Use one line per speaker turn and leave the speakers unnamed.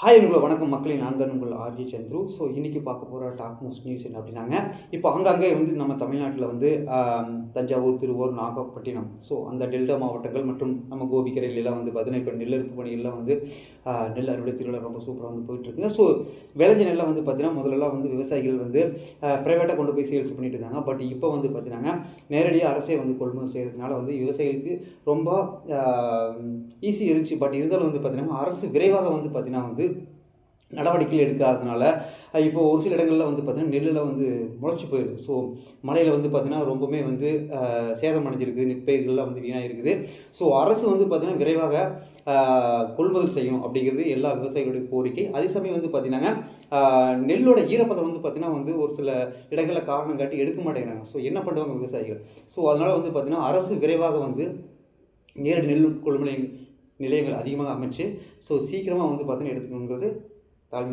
Hi உங்களை வணக்கம். மக்களின் நான்கன் உங்கள் ஆர்ஜி சந்துரு. ஸோ இன்றைக்கி பார்க்க போகிற டாக் மோஸ்ட் நியூஸ் என்ன அப்படின்னாங்க இப்போ அங்கங்கே வந்து நம்ம தமிழ்நாட்டில் வந்து தஞ்சாவூர் திருவூர் நாகப்பட்டினம் ஸோ அந்த டெல்டா மாவட்டங்கள் மற்றும் நம்ம கோபிக்கரையிலலாம் வந்து பார்த்தீங்கன்னா இப்போ நெல்லறுப்பு பணிகள்லாம் வந்து நெல் அறுவடை திருவிழா ரொம்ப சூப்பராக வந்து போயிட்டுருக்குங்க. ஸோ விளைஞ்ச நெல்லை வந்து பார்த்திங்கன்னா முதல்லலாம் வந்து விவசாயிகள் வந்து ப்ரைவேட்டாக கொண்டு போய் சேல்ஸ் பண்ணிட்டு இருந்தாங்க. பட் இப்போ வந்து பார்த்தீங்கன்னா நேரடியாக அரசே வந்து கொள்முதல் செய்கிறதுனால வந்து விவசாயிகளுக்கு ரொம்ப ஈஸி இருந்துச்சு. பட் இருந்தாலும் வந்து பார்த்திங்கன்னா அரசு விரைவாக வந்து பார்த்திங்கன்னா வந்து நடவடிக்கை எடுக்காதனால இப்போ ஒரு சில இடங்களில் வந்து பார்த்திங்கன்னா நெல்லில் வந்து முளைச்சி போயிடுது ஸோ மழையில் வந்து பார்த்திங்கன்னா ரொம்பவுமே வந்து சேதம் அடைஞ்சிருக்கு. நெற்பயிர்கள்லாம் வந்து வீணாக இருக்குது ஸோ அரசு வந்து பார்த்திங்கன்னா விரைவாக கொள்முதல் செய்யும் அப்படிங்கிறது எல்லா விவசாயிகளுடைய கோரிக்கை. அதே சமயம் வந்து பார்த்திங்கன்னா நெல்லோட ஈரப்பதம் வந்து பார்த்திங்கன்னா வந்து ஒரு சில இடங்களில் காரணம் காட்டி எடுக்க மாட்டேங்கிறாங்க. ஸோ என்ன பண்ணுவாங்க விவசாயிகள்? ஸோ அதனால் வந்து பார்த்திங்கன்னா அரசு விரைவாக வந்து நேரடி நெல் கொள்முதல் நிலையங்கள் அதிகமாக அமைச்சு ஸோ சீக்கிரமாக வந்து பார்த்தீங்கன்னா எடுத்துக்கணுங்கிறது